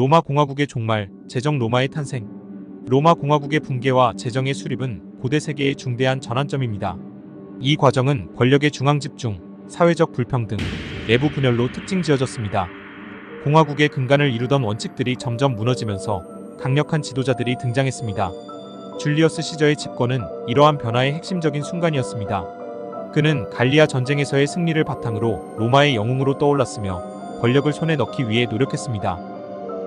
로마 공화국의 종말, 제정 로마의 탄생. 로마 공화국의 붕괴와 제정의 수립은 고대 세계의 중대한 전환점입니다. 이 과정은 권력의 중앙 집중, 사회적 불평등, 내부 분열로 특징 지어졌습니다. 공화국의 근간을 이루던 원칙들이 점점 무너지면서 강력한 지도자들이 등장했습니다. 줄리어스 시저의 집권은 이러한 변화의 핵심적인 순간이었습니다. 그는 갈리아 전쟁에서의 승리를 바탕으로 로마의 영웅으로 떠올랐으며 권력을 손에 넣기 위해 노력했습니다.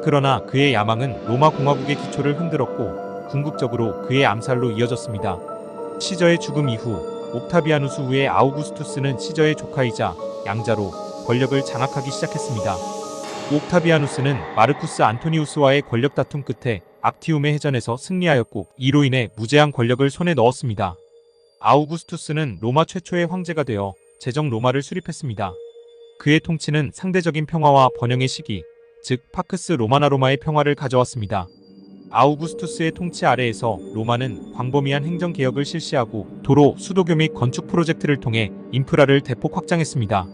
그러나 그의 야망은 로마 공화국의 기초를 흔들었고 궁극적으로 그의 암살로 이어졌습니다. 시저의 죽음 이후 옥타비아누스 후의 아우구스투스는 시저의 조카이자 양자로 권력을 장악하기 시작했습니다. 옥타비아누스는 마르쿠스 안토니우스와의 권력 다툼 끝에 악티움의 해전에서 승리하였고 이로 인해 무제한 권력을 손에 넣었습니다. 아우구스투스는 로마 최초의 황제가 되어 제정 로마를 수립했습니다. 그의 통치는 상대적인 평화와 번영의 시기, 즉 파크스 로마나 로마의 평화를 가져왔습니다. 아우구스투스의 통치 아래에서 로마는 광범위한 행정 개혁을 실시하고 도로, 수도교 및 건축 프로젝트를 통해 인프라를 대폭 확장했습니다.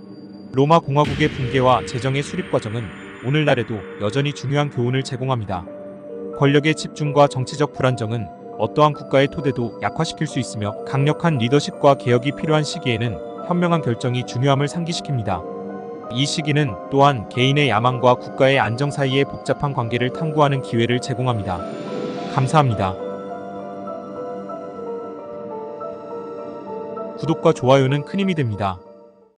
로마 공화국의 붕괴와 제정의 수립 과정은 오늘날에도 여전히 중요한 교훈을 제공합니다. 권력의 집중과 정치적 불안정은 어떠한 국가의 토대도 약화시킬 수 있으며 강력한 리더십과 개혁이 필요한 시기에는 현명한 결정이 중요함을 상기시킵니다. 이 시기는 또한 개인의 야망과 국가의 안정 사이의 복잡한 관계를 탐구하는 기회를 제공합니다. 감사합니다. 구독과 좋아요는 큰 힘이 됩니다.